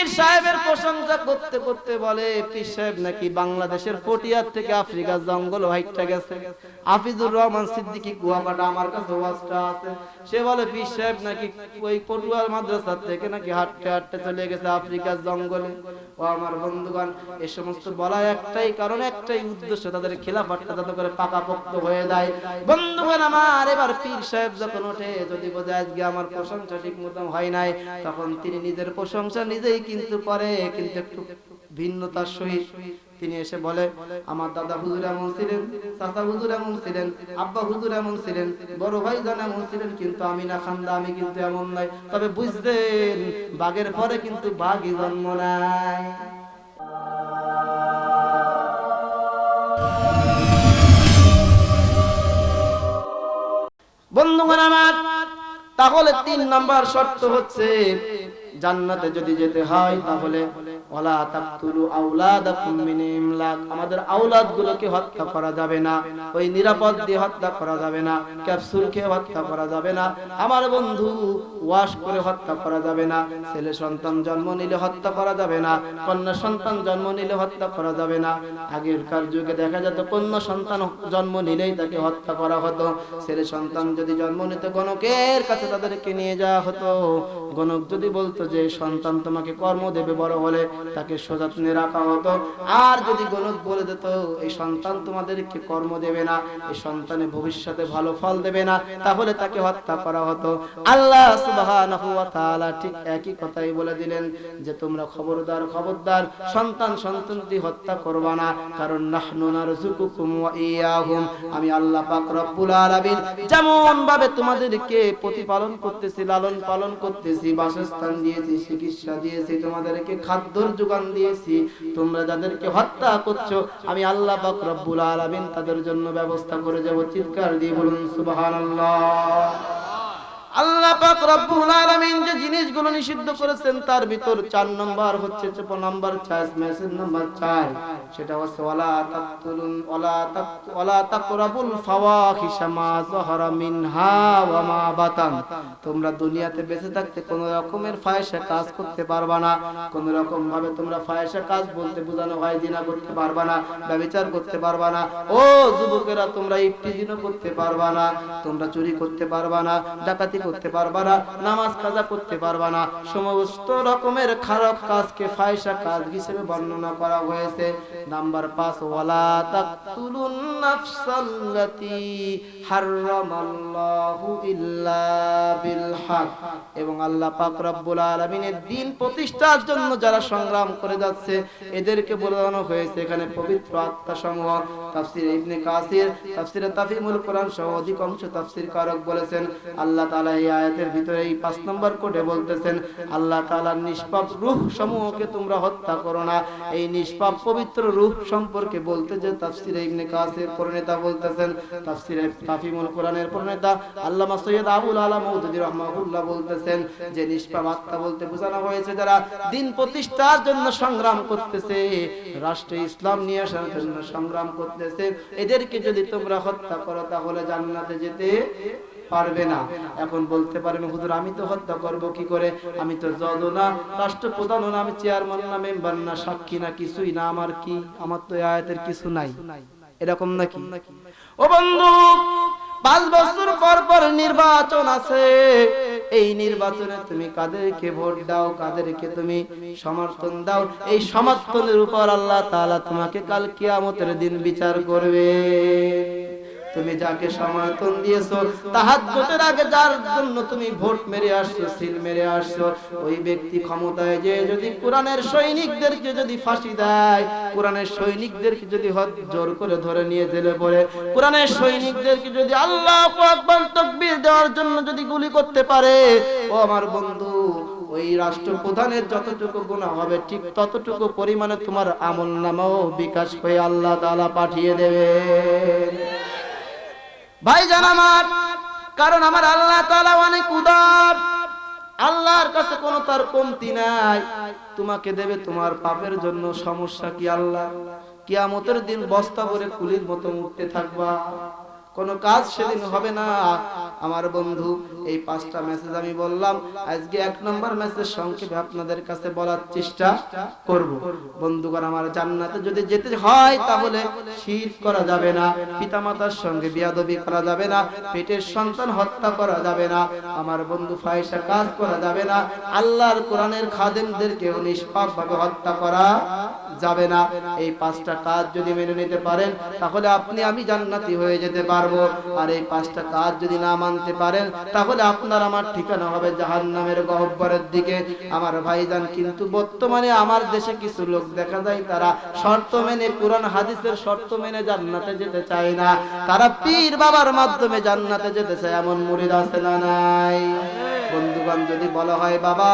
পীর সাহেবের প্রশংসা করতে করতে বলে, পীর সাহেব নাকি বাংলাদেশের পটিয়ার থেকে আফ্রিকার জঙ্গল হাইটটা গেছে। হাফিজুর রহমান সিদ্দিকী কুয়াকাটা আমার কাছে ওয়াজটা আছে। সে বলে, পীর সাহেব নাকি ওই পটুয়ার মাদ্রাসা থেকে নাকি হাঁটতে হাঁটতে চলে গেছে আফ্রিকার জঙ্গলে। ও আমার বন্ধুগণ, এ সমস্ত বলা একটাই কারণ, একটাই উদ্দেশ্য, তাদের খেলাফাটটা যাতে করে পাকাপোক্ত হয়ে যায়। বন্ধুগণ আমার, এবার পীর সাহেব যখন ওঠে, যদি বোঝে আজকে আমার প্রশংসা ঠিক মতন হয় নাই, তখন তিনি নিজের প্রশংসা নিজেই কিন্তু করে কিন্তু একটু ভিন্নতার সহিত তিনি এসে বলে, আমার দাদা হুজুর এমন ছিলেন, চাচা হুজুর এমন ছিলেন, আব্বা হুজুর এমন ছিলেন, বড় ভাই জান এমন ছিলেন, কিন্তু আমি না খান্দা, আমি কিন্তু এমন নয় তবে বুঝতেন, বাঘের পরে কিন্তু বাঘই জন্ম নেয়। বন্ধুগণ আমার, তাহলে তিন নাম্বার শর্ত হচ্ছে জান্নাতে যদি যেতে হয় তাহলে হত্যা করা যাবে না। ওই নিরাপদ দিয়ে হত্যা করা যাবে না। ক্যাপসুল খেয়ে হত্যা করা যাবে না। আমার বন্ধু ওয়াশ করে হত্যা করা যাবে না। ছেলে সন্তান জন্ম নিলে হত্যা করা যাবে না। কন্যা সন্তান জন্ম নিলে হত্যা করা যাবে না। আগেরকার যুগে দেখা যেত কন্যা সন্তান জন্ম নিলেই তাকে হত্যা করা হতো। ছেলে সন্তান যদি জন্ম নিত, গণকের কাছে তাদেরকে নিয়ে যাওয়া হতো। গণক যদি বলতো যে সন্তান তোমাকে কর্ম দেবে বড় হলে তাকে সযত্নে রাখা হতো। আর যদি গণক বলে দিত, এই সন্তান তোমাদেরকে কর্ম দেবে না, এই সন্তানে ভবিষ্যতে ভালো ফল দেবে না, তাহলে তাকে হত্যা করা হতো। আল্লাহ সুবহানাহু ওয়া তাআলা ঠিক একই কথাই বলে দিলেন যে, তোমরা খবরদার খবরদার, সন্তান সন্ততি হত্যা করবা না, কারণ নাহনু নারযুকুকুম ওয়া ইয়াহুম। আমি আল্লাহ পাক রব্বুল আলামিন যেমন ভাবে তোমাদেরকে প্রতিপালন করতেছি, লালন পালন করতেছি, বাসস্থান দিয়েছি, চিকিৎসা দিয়েছি, তোমাদেরকে খাদ্যর যোগান দিয়েছি, তোমরা যাদেরকে হত্যা করছ, আমি আল্লাহ পাক রব্বুল আলামিন তাদের জন্য ব্যবস্থা করে যাব চিৎকার দিয়ে বলুন সুবহানাল্লাহ। তোমরা দুনিয়াতে বেঁচে থাকতে কোনো রকমের ফায়সা কাজ করতে পারবা না। কোন রকম ভাবে তোমরা ফায়সা কাজ বলতে বোঝানো হয়, জিনা করতে পারবা না ব্যভিচার করতে পারবা না। ও যুবকেরা, তোমরা ইফতিজিনও করতে পারবা না, তোমরা চুরি করতে পারবা না, ডাকাতি করতে পারবা না, নামাজ কাজা করতে পারবা না। সমস্ত রকমের খারাপ কাজকে ফায়সা কাজ হিসেবে বর্ণনা করা হয়েছে। নাম্বার পাঁচ, ওয়ালা তাকতুলুন নাফসাল্লাতী হারামাল্লাহু ইল্লা বিল হক এবং আল্লাহ পাক রব্বুল আলামিনের দিন প্রতিষ্ঠার জন্য যারা সংগ্রাম করে যাচ্ছে, এদেরকে বোঝানো হয়েছে এখানে পবিত্র আত্মা সমূহ তাফসির ইবনে কাসির তাফিমুল কোরআন সহ অধিকাংশ বলেছেন। আল্লাহ তাআলা এই আয়াতের ভিতরে এই নম্বর কোডে বলতেছেন, আল্লাহ তাআলার নিষ্পাপ রূহ সমূহকে তোমরা হত্যা করো না। এই নিষ্পাপ পবিত্র রূহ সম্পর্কে বলতে যে ইবনে কাসির বলতেছেন তাফিমুল কোরআনের আল্লামা সৈয়দ আবুল আলা বলতেছেন, যে নিষ্পাপ আত্মা বলতে বোঝানো হয়েছে যারা দিন প্রতিষ্ঠার জন্য সংগ্রাম করতেছে, রাষ্ট্রে ইসলাম নিয়ে আসার জন্য সংগ্রাম এদেরকে যদি তোমরা হত্যা করো, তাহলে জান্নাতে যেতে পারবে না। এখন বলতে হুজুর, আমি তো হত্যা করব কি করে? আমি তো জজ না রাষ্ট্রপ্রধান না, আমি চেয়ারম্যান না, মেম্বার না, সাক্ষী না, কিছুই না। আমার কি, আমার তো আয়াতের কিছু নাই। এরকম নাকি? ও বন্ধু, পাঁচ বছর পর পর নির্বাচন আছে। এই নির্বাচনে তুমি কাদেরকে ভোট দাও, কাদেরকে তুমি সমর্থন দাও, এই সমর্থনের উপর আল্লাহ তোমাকে কাল কিয়ামতের দিন বিচার করবে। তুমি যাকে সমর্থন দিয়েছ, তাহাজ্জুদের আগে যার জন্য তুমি ভোট মেরে আসছো, সিল মেরে আসছো, ওই ব্যক্তি ক্ষমতায় যে যদি কোরআনের সৈনিকদেরকে যদি ফাঁসি দেয়, কোরআনের সৈনিকদেরকে যদি হদ জোর করে ধরে নিয়ে জেলে পড়ে, কোরআনের সৈনিকদেরকে যদি আল্লাহ আকবার তাকবীর দেওয়ার জন্য যদি গুলি করতে পারে, ও আমার বন্ধু, ওই রাষ্ট্রপ্রধানের যতটুকু গুণা হবে, ঠিক ততটুকু পরিমাণে তোমার আমল নামাও বিকাশ হয়ে আল্লাহ তাআলা পাঠিয়ে দেবে। ভাই জান আমার, কারণ আমার আল্লাহ তালা অনেক উদার। আল্লাহর কাছে কোনো তার কমতি নাই। তোমাকে দেবে তোমার পাপের জন্য সমস্যা কি আল্লাহ? কিয়ামতের দিন বস্তা ভরে কুলির মতো উঠতে থাকবা। কোনো কাজ সেদিন হবে না। আমার বন্ধু এই পাঁচটা মেসেজ আমি বললাম। আজকে এক নম্বর মেসেজ সংক্ষেপে আপনাদের কাছে বলার চেষ্টা করব। বন্ধুগণ আমার জান্নাতে যদি যেতে হয় তাহলে শির করা যাবে না পিতামাতার সঙ্গে বিয়াদবি করা যাবে না পেটের সন্তান হত্যা করা যাবে না আমার বন্ধু ফায়সা কাজ করা যাবে না আল্লাহর কোরআনের খাদেমদেরকে নিষ্পাপ ভাবে হত্যা করা যাবে না। এই পাঁচটা কাজ যদি মেনে নিতে পারেন তাহলে আপনি আমি জান্নাতি হয়ে যেতে পারব। আর এই পাঁচটা কাজ যদি না মানতে পারেন, তাহলে আপনার আমার ঠিকানা হবে জাহান্নামের গহব্বরের দিকে। আমার ভাইজান, কিন্তু বর্তমানে আমার দেশে কিছু লোক দেখা যায়, তারা শর্ত মেনে কোরআন, হাদিসের শর্ত মেনে জান্নাতে যেতে চায় না। তারা পীর বাবার মাধ্যমে জান্নাতে যেতে চায়, এমন মুরিদ আছে না নাই? বন্ধুগণ, যদি বলা হয়, বাবা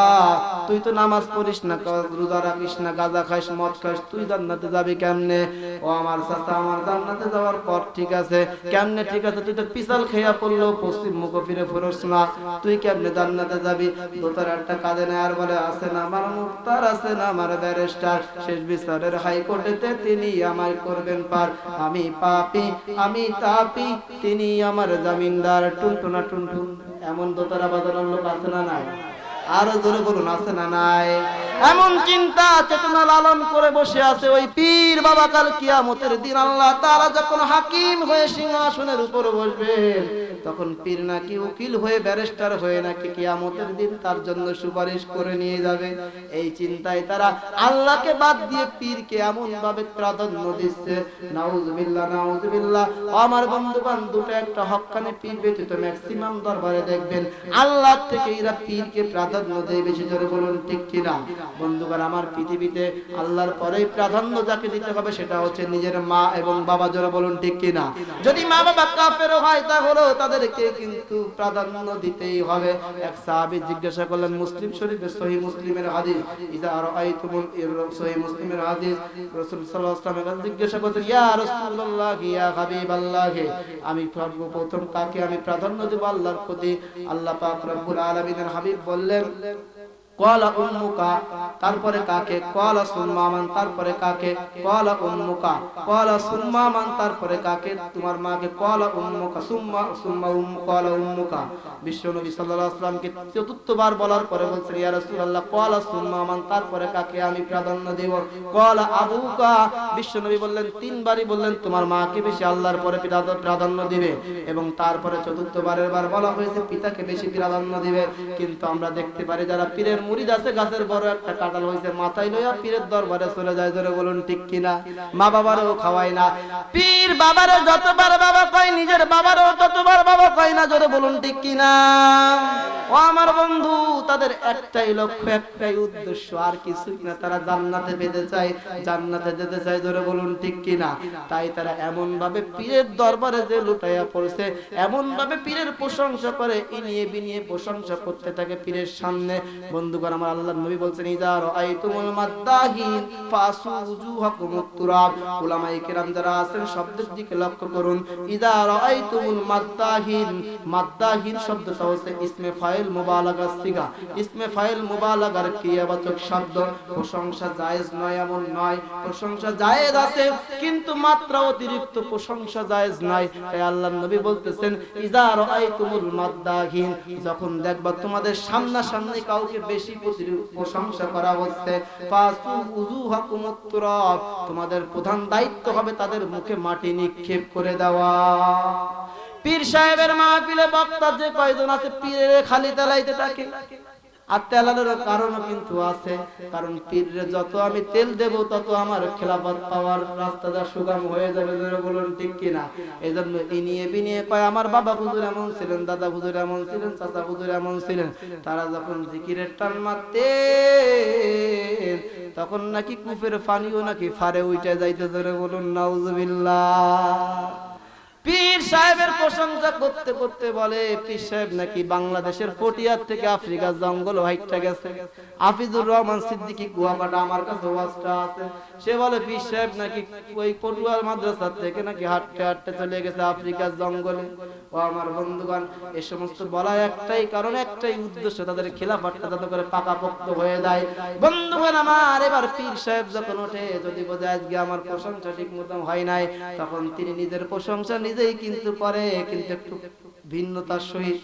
তুই তো নামাজ পড়িস না রোজা রাখিস না, গাঁজা খাইস, মদ খাইস, তুই জান্নাতে যাবি কেমনে? ও আমার চাচা, আমার জান্নাতে যাওয়ার পর ঠিক আছে। কেমনে ঠিক আছে? তুই তো পিছাল খেয়া পড়ল পশ্চিম মুখ ফিরে ফেরোস না। তুই কেমনে জান্নাতে যাবি? দোতার একটা কাজে নেয়ার বলে, আছে না আমার মুক্তার, আছে না আমার ব্যারিস্টার। শেষ বিচারের হাইকোর্টেতে তিনি আমায় করবেন পার। আমি পাপি, আমি তাপি, তিনি আমার জামিনদার। টুনটুনা, টুনটুন। এমন দোতারা বাজানোর লোক আছে না নাই? আরও জোরে বলুন, আছে না নাই? এমন চিন্তা, চেতনা লালন করে বসে আছে ওই পীর বাবা কাল কিয়ামতের দিন। আল্লাহ তারা যখন হাকিম হয়ে সিংহাসনের উপর বসবে তখন পীর নাকি উকিল হয়ে ব্যারিস্টার হয়ে নাকি কিয়ামতের দিন তার জন্য সুপারিশ করে নিয়ে যাবে। এই চিন্তায় তারা আল্লাহকে বাদ দিয়ে পীরকে এমন ভাবে প্রাধান্য দিচ্ছে। নাউজুবিল্লাহ নাউজুবিল্লাহ। আমার বন্ধুবান দুটো একটা হক্কানে পীর ব্যতীত ম্যাক্সিমাম দরবারে দেখবেন আল্লাহ থেকে এরা পীরকে প্রাধান্য দেয় বেশি জোরে বলুন, ঠিক কিনা? বন্ধুগণ, আমার পৃথিবীতে আল্লাহর পরেই প্রাধান্য যাকে দিতে হবে সেটা হচ্ছে নিজের মা এবং বাবা, জোরে বলুন, ঠিক কিনা? যদি মা বাবা কাফের হয় তাহলে তাদেরকে কিন্তু প্রাধান্য দিতেই হবে। এক সাহাবী জিজ্ঞাসা করলেন, মুসলিম শরীফের সহি মুসলিমের হাদিস? ইজা রাআইতুমুল সহি মুসলিমের হাদিস। রাসূল সাল্লাল্লাহু আলাইহি জিজ্ঞাসা করতেন ইয়া রাসূলুল্লাহ, ইয়া হাবিবাল্লাহ, আমি প্রথম কাকে আমি প্রাধান্য দেব আল্লাহর প্রতি? আল্লাহ পাক রব্বুল আলামিনের হাবিব বললেন কলা উম্মুকা, তারপরে কাকে? কলা সুম্মামান তারপরে কাকে? কলা উম্মুকা। কলা সুম্মামান তারপরে কাকে? তোমার মাকে কলা উম্মুকা, সুম্মা সুম্মা উম, কলা উম্মুকা। বিশ্বনবী সাল্লাল্লাহু আলাইহি ওয়াসাল্লামকে চতুর্থবার বলার পরে বলছেন, ইয়া রাসূলুল্লাহ, কলা সুম্মামান তারপরে কাকে আমি প্রাধান্য দেব? কলা আবুকা। বিশ্বনবী বললেন, তিনবারই বললেন, তোমার মাকে বেশি আল্লাহর পরে প্রাধান্য দিবে। এবং তারপরে চতুর্থবারের বার বলা হয়েছে, পিতাকে বেশি প্রাধান্য দিবে। কিন্তু আমরা দেখতে পারি, যারা পীরের মুরিদ আছে, গাছের বড় একটা কাঁঠাল হয়েছে মাথায় লইয়া পীরের দরবারে চলে যায় ধরে বলুন, ঠিক কিনা? মা বাবারও খাওয়াই না। পীর বাবারও যতবার বাবা কয়, নিজের বাবারও ততবার বাবা কয় না ধরে বলুন, ঠিক কিনা? ও আমার বন্ধু, তাদের একটাই লক্ষ্য, একটাই উদ্দেশ্য, আর কিছুই না, তারা জান্নাতে পেতে চায়, জান্নাতে যেতে চায়, ধরে বলুন ঠিক কিনা? তাই তারা এমন ভাবে পীরের দরবারে যে লুটাইয়া পড়ছে এমন ভাবে পীরের প্রশংসা করে, ইনিয়ে বিনিয়ে প্রশংসা করতে থাকে পীরের সামনে। বন্ধুগণ, আমার আল্লাহর নবী বলছেন, ইজা রাআইতুমুল মাদ্দাহিন ফাসু উজুহাকুমুত তুরাব উলামায়ে কেরাম যারা আছেন, শব্দের দিকে লক্ষ্য করুন। ইজা রাআইতুমুল মাদ্দাহিন। মাদ্দাহিন শব্দটা হচ্ছে ইসমে ফাইল মুবালাগা সিগা। ইসমে ফাইল মুবালাগার ক্রিয়াবাচক শব্দ, প্রশংসা জায়েজ নয়, এমন নয়। প্রশংসা জায়েজ আছে, কিন্তু মাত্রা অতিরিক্ত প্রশংসা জায়েজ নয়। তাই আল্লাহর নবী বলতেছেন, ইজা রাআইতুমুল মাদ্দাহিন যখন দেখবা তোমাদের সামনাসামনি কাউকে বেশি প্রশংসা করা হচ্ছে, ফাসু তুরাব তোমাদের প্রধান দায়িত্ব হবে তাদের মুখে মাটি নিক্ষেপ করে দেওয়া। সাহেবের মাহফিলে বক্তা যে কয়জন আছে, পীরের খালি তেলাইতে থাকে আর তেলানোর কারণও কিন্তু আছে, কারণ পীরে যত আমি তেল দেব, তত আমার খেলাফত পাওয়ার রাস্তাটা সুগম হয়ে যাবে বলুন, ঠিক কিনা? এই জন্য ইনিয়ে বিনিয়ে কয়, আমার বাবা হুজুর এমন ছিলেন, দাদা হুজুর এমন ছিলেন, চাচা হুজুর এমন ছিলেন। তারা যখন জিকিরের টান মারতে তখন নাকি কুফের পানিও নাকি ফারে উইটা যাইতে ধরে বলুন, নাউজুবিল্লাহ। পীর সাহেবের প্রশংসা করতে করতে বলে, পীর সাহেব নাকি বাংলাদেশের পটিয়ার থেকে আফ্রিকার জঙ্গল হাইটটা গেছে। হাফিজুর রহমান সিদ্দিকী কুয়াকাটা আমার কাছে ওয়াজটা আছে। সে বলে, পীর সাহেব নাকি ওই পটুয়ার মাদ্রাসা থেকে নাকি হাঁটতে হাঁটতে চলে গেছে আফ্রিকার জঙ্গলে। ও আমার বন্ধুগণ এই সমস্ত বলা একটাই কারণ, একটাই উদ্দেশ্য, তাদের খেলাফাটটা যাতে করে পাকাপোক্ত হয়ে যায়। বন্ধুগণ আমার, এবার পীর সাহেব যখন ওঠে, যদি বোঝে আজকে আমার প্রশংসা ঠিক মতন হয় নাই, তখন তিনি নিজের প্রশংসা নিজেই কিন্তু করে কিন্তু একটু ভিন্নতার সহিত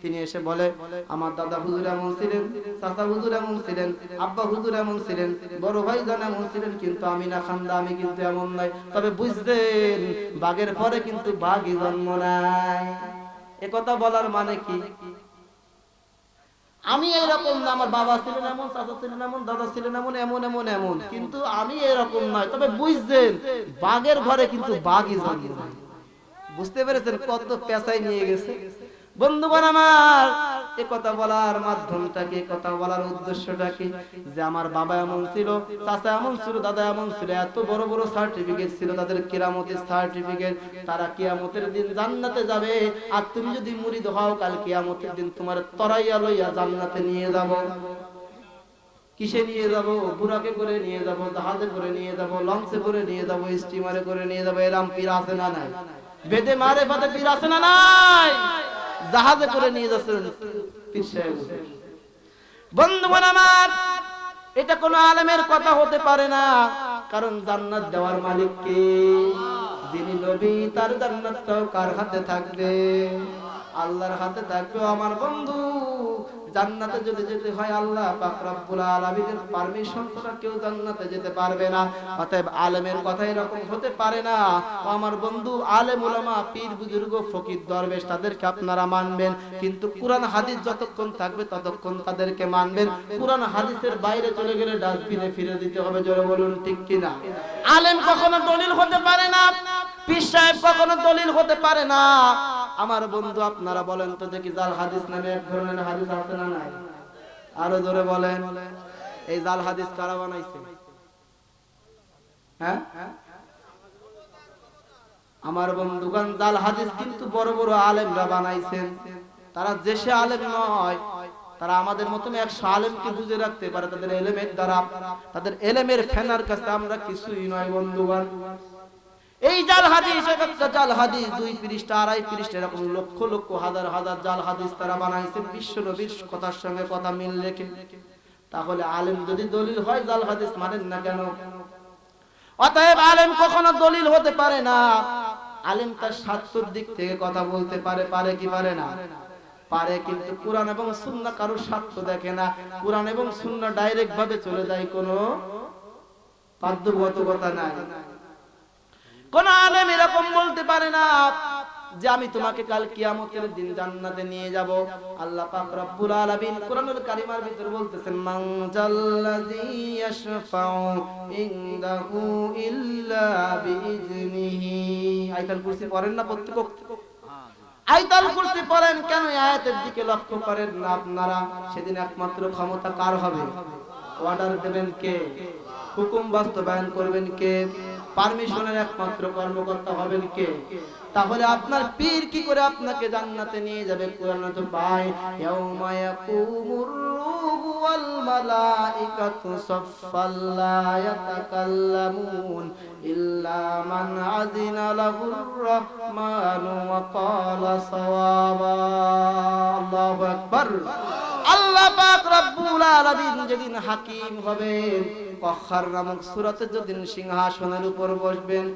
তিনি এসে বলে, আমার দাদা হুজুর এমন ছিলেন, চাচা হুজুর এমন ছিলেন, আব্বা হুজুর এমন ছিলেন, বড় ভাই জান এমন ছিলেন, কিন্তু আমি না খান্দা, আমি কিন্তু এমন নাই। তবে বুঝতেন, বাঘের পরে কিন্তু বাঘই জন্ম নাই। কথা বলার মানে কি? আমি এরকম না, আমার বাবা ছিলেন এমন, চাচা ছিলেন এমন, দাদা ছিলেন এমন এমন এমন এমন, কিন্তু আমি এরকম নয়। তবে বুঝছেন বাঘের ঘরে কিন্তু বাঘই জন্ম নাই। বুঝতে পেরেছেন কত পেশায় নিয়ে গেছে? বন্ধুগণ আমার, এ কথা বলার মাধ্যমটা কি এ কথা বলার উদ্দেশ্যটা কি যে আমার বাবা এমন ছিল, চাচা এমন ছিল, দাদা এমন ছিল, এত বড় বড় সার্টিফিকেট ছিল, তাদের কিরামতের সার্টিফিকেট তারা কিয়ামতের দিন জান্নাতে যাবে। আর তুমি যদি মুরিদ হও, কাল কিয়ামতের দিন তোমার তরাইয়া লইয়া জান্নাতে নিয়ে যাব। কিসে নিয়ে যাব? বুড়াকে করে নিয়ে যাব, জাহাজে করে নিয়ে যাব, লঞ্চে করে নিয়ে যাব, স্টিমারে করে নিয়ে যাব, এরাম পীর আছে না নাই? বেদে মারে বাদে পীর আছে না নাই? জাহাজে করে নিয়ে যাচ্ছেন পীর সাহেব। বন্ধুগণ আমার, এটা কোনো আলেমের কথা হতে পারে না, কারণ জান্নাত দেওয়ার মালিক কে? যিনি নবী, তার জান্নাতটাও কার হাতে থাকবে? আল্লাহর হাতে থাকবে আমার বন্ধু। জান্নাতে যদি যেতে হয় আল্লাহ পাক রব্বুল আলামিনের পারমিশন ছাড়া কেউ জান্নাতে যেতে পারবে না। অতএব আলেমের কথা এরকম হতে পারে না। আমার বন্ধু, আলেম উলামা, পীর বুজুর্গ, ফকির, দরবেশ, তাদেরকে আপনারা মানবেন। কিন্তু কোরআন, হাদিস যতক্ষণ থাকবে ততক্ষণ তাদেরকে মানবেন। কোরআন, হাদিসের বাইরে চলে গেলে ডাস্টবিনে ফিরে দিতে হবে, জোরে বলুন, ঠিক কিনা? আলেম কখনো দলিল হতে পারে না। পীর সাহেব কখনো দলিল হতে পারে না। আমার বন্ধু আপনারা বলেন তো দেখি জাল হাদিস নামে এক ধরনের হাদিস আছে না নাই? আরও জোরে বলেন। এই জাল হাদিস কারা বানাইছে? হ্যাঁ? আমার বন্ধুগণ, জাল হাদিস কিন্তু বড় বড় আলেমরা বানাইছেন। তারা দেশে আলেম নয়। তারা আমাদের মতন একশো আলেমকে বুঝে রাখতে পারে, তাদের এলেমের দ্বারা। তাদের এলেমের ফেনার কাছে আমরা কিছুই নয়, বন্ধুগণ। এই জাল হাদিস, এক একটা জাল হাদিস, দুই পৃষ্ঠা, আড়াই পৃষ্ঠা, এরকম লক্ষ লক্ষ, হাজার হাজার জাল হাদিস তারা বানাইছে, বিশ্ব নবীর কথার সঙ্গে কথা মিল রেখে তাহলে আলেম যদি দলিল হয়, জাল হাদিস মানেন না কেন? অতএব আলেম কখনো দলিল হতে পারে না। আলেম তার স্বার্থর দিক থেকে কথা বলতে পারে পারে কি পারে না? পারে কিন্তু কোরআন এবং সুন্নাহ কারোর স্বার্থ দেখে না। কোরআন এবং সুন্নাহ ডাইরেক্ট ভাবে চলে যায় কোনো বাধ্যবাধকতা নাই। কোন আলেম এরকম বলতে পারে না যে আমি তোমাকে কাল কিয়ামতের দিন জান্নাতে নিয়ে যাব। আল্লাহ পাক রব্বুল আলামিন কোরআনুল কারীমার ভিতর বলতেছেন, মান জাল্লাযী ইয়াশফাউ ইনদাহু ইল্লা বিইজনিহি আয়াতুল কুরসি পড়েন না প্রত্যেক আয়াতুল কুরসি পড়েন কেন আয়াতের দিকে লক্ষ্য করেন না আপনারা? সেদিন একমাত্র ক্ষমতা কার হবে? অর্ডার দেবেন কে? হুকুম বাস্তবায়ন করবেন কে? পারমিশনের একমাত্র কর্মকর্তা হবেন কে? তাহলে আপনার পীর কি করে আপনাকে জান্নাতে নিয়ে যাবে কোরআন? তো ভাই, ইয়াউমা ইয়াকুমুর রূহু ওয়াল মালাইকাতু সাফফাল লা ইয়াতাকাল্লামুন ইল্লা মান আযিনা লাহুর রাহমানু ওয়া ক্বালা সাওয়াবা। আল্লাহু আকবার। যেদিন হাকিম কখার নামক যেদিন সিংহাসনের উপর বসবেন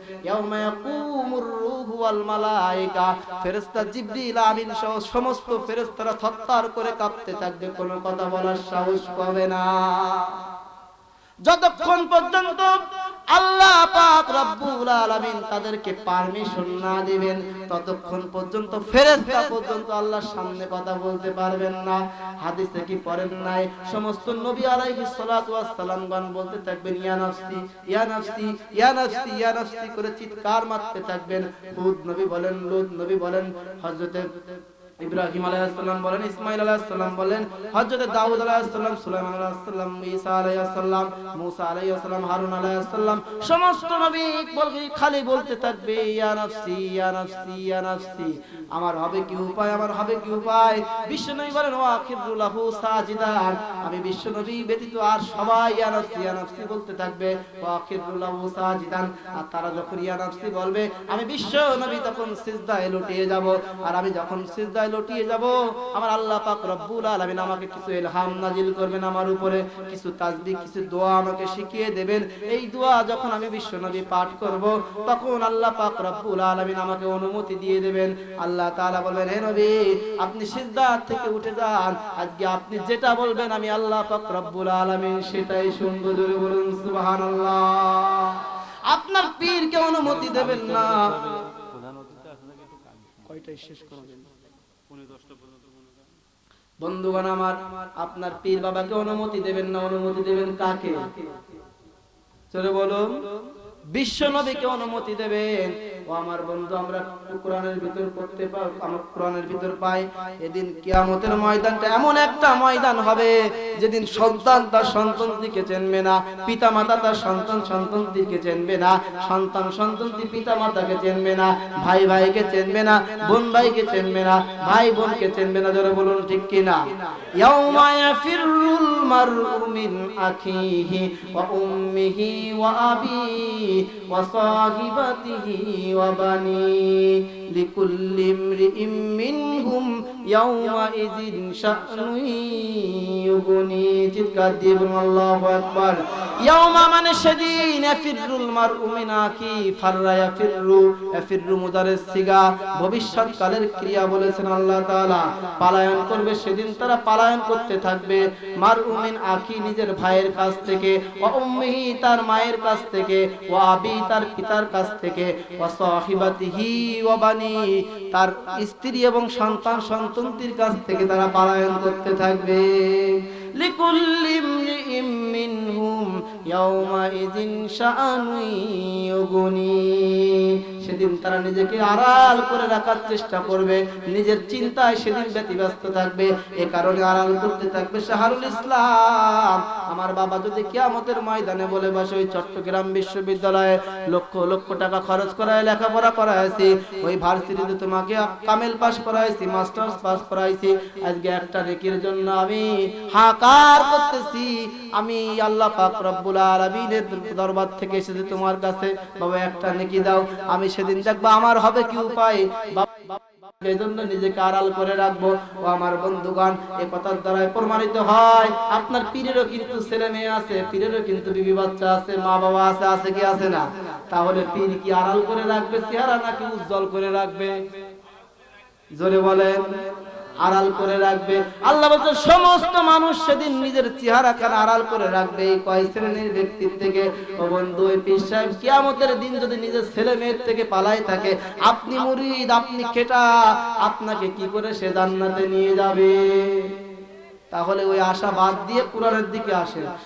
সমস্ত ফেরেশতারা থরথর করে কাঁপতে থাকবে, কোনো কথা বলার সাহস পাবে না। যতক্ষণ পর্যন্ত আল্লাহ পাক রব্বুল আলামিন তাদেরকে পারমিশন না দিবেন। ততক্ষণ পর্যন্ত, ফেরেশতা পর্যন্ত আল্লাহর সামনে কথা বলতে পারবেন না। হাদিসে কি পড়েন নাই? সমস্ত নবী আলাইহিস সালাতু ওয়াস সালামগণ বলতে থাকবেন, ইয়া নাফসি ইয়া নাফসি ইয়া নাফসি ইয়া নাফসি করে চিৎকার মারতে থাকবেন। হুদ নবী বলেন লূত নবী বলেন, হযরতে ইব্রাহিম আলাইহিস সালাম বলেন, ইসমাইল আলাইহিস সালাম বলেন, হযরত দাউদ আলাইহিস সালাম, সুলাইমান আলাইহিস সালাম, ঈসা আলাইহিস সালাম, মুসা আলাইহিস সালাম, হারুন আলাইহিস সালাম, সমস্ত নবী বলবে খালি বলতে থাকবে, ইয়া নাফসি ইয়া নাফসি ইয়া নাফসি। আমার হবে কি উপায়, আমার হবে কি উপায়? বিশ্বনবী বলেন, ওয়া আখিরু লাহু সাজিদান। আমি বিশ্বনবী ব্যতীত আর সবাই ইয়া নাফসি ইয়া নাফসি বলতে থাকবে, ওয়া আখিরু লাহু সাজিদান। আর তারা যখন ইয়া নাফসি বলবে, আমি বিশ্বনবী তখন সিজদায় লুটিয়ে যাব। আর আমি যখন সিজদায় চিন্তায় লটিয়ে যাব। আমার আল্লাহ পাক রব্বুল আলামিন আমাকে কিছু ইলহাম নাজিল করবেন আমার উপরে কিছু তাসবিহ কিছু দোয়া আমাকে শিখিয়ে দেবেন। এই দোয়া যখন আমি বিশ্বনবী পাঠ করব তখন আল্লাহ পাক রব্বুল আলামিন আমাকে অনুমতি দিয়ে দেবেন। আল্লাহ তাআলা বলবেন হে নবী আপনি সিজদা থেকে উঠে যান। আজকে আপনি যেটা বলবেন আমি আল্লাহ পাক রব্বুল আলামিন সেটাই শুনব। জোরে বলুন সুবহানাল্লাহ। আপনার পীরকে অনুমতি দেবেন না। কয়টায় শেষ করবেন? বন্ধুগণ আমার আপনার পীর বাবাকে অনুমতি দেবেন না অনুমতি দেবেন কাকে? চলে বলুন বিশ্ব নবীকে অনুমতি দেবেন। ও আমার বন্ধু, আমরা কোরআনের ভিতর করতে পাই আমার কোরআনের ভিতর পাই। এদিন কিয়ামতের ময়দানটা এমন একটা ময়দান হবে, যেদিন সন্তান তার সন্তান দিকে চেনবে না পিতা মাতা তার সন্তান সন্তান দিকে চেনবে না, সন্তান সন্তান পিতা মাতাকে চেনবে না, ভাই ভাইকে চেনবে না, বোন ভাইকে চেনবে না, ভাই বোনকে চেনবে না যারা বলুন ঠিক কিনা? ইয়াউমা ইয়াফিরুল মারউ মিন আখিহি ওয়া উম্মিহি ওয়া আবিহি ওয়া সাহিবাতিহি শা'নুন ইউগনি চিৎকার দিয়ে বলুন আল্লাহু আকবার ইয়াউমা মানে সেদিন ইয়াফিরুল মারউ মিন আখি ফাররা ইয়াফিরু ইয়াফিরু মুদারেস সিগা ভবিষ্যৎকালের ক্রিয়া বলেছেন আল্লাহ তাআলা। পালায়ন করবে, সেদিন তারা পালায়ন করতে থাকবে। মারউ মিন আখি নিজের ভাইয়ের কাছ থেকে, ওয়া উম্মিহি তার মায়ের কাছ থেকে, ওয়া আবি তার পিতার কাছ থেকে, ওয়া তার স্ত্রী এবং সন্তান সন্তানটির কাছ থেকে তারা পালায়ন করতে থাকবে। ইউগনি। সেদিন তারা নিজেকে আড়াল করে রাখার চেষ্টা করবে, নিজের চিন্তায় সেদিন ব্যতিব্যস্ত থাকবে। এ কারণে আড়াল করতে থাকবে শাহরুল ইসলাম। আমার বাবা যদি কিয়ামতের ময়দানে বলে বসে, ওই চট্টগ্রাম বিশ্ববিদ্যালয়ে লক্ষ লক্ষ টাকা খরচ করায়, লেখাপড়া করাইছি, ওই ভার্সিটিতে তোমাকে কামেল পাস করাইছি, মাস্টার্স পাস করাইছি, আজকে একটা নেকির জন্য আমি হাকার করতেছি। আমি আল্লাহ পাক রব্বুল আলামিনের দরবার থেকে এসেছি তোমার কাছে। বাবা, একটা নেকি দাও। আমি সেদিন দেখব আমার হবে কি উপায়? আপনার কিন্তু ছেলে মেয়ে আছে কিন্তু বিবি বাচ্চা আছে, মা বাবা আছে আছে কি আছে না? তাহলে পীর কি আড়াল করে রাখবে, চেহারা নাকি উজ্জ্বল করে রাখবে? জোরে বলেন। আড়াল করে রাখবে। আল্লাহ বলছে, সমস্ত মানুষ সেদিন নিজের চেহারা খান আড়াল করে রাখবে? এই কয় শ্রেণির ব্যক্তির থেকে? ও বন্ধু, ওই পীর সাহেব কিয়ামতের দিন যদি নিজের ছেলে মেয়ের থেকে পালাই থাকে, আপনি মুরিদ, আপনি খেটা, আপনাকে কি করে সে জান্নাতে নিয়ে যাবে? তাহলে ওই আশা বাদ দিয়ে কোরআনের দিকে আসেন।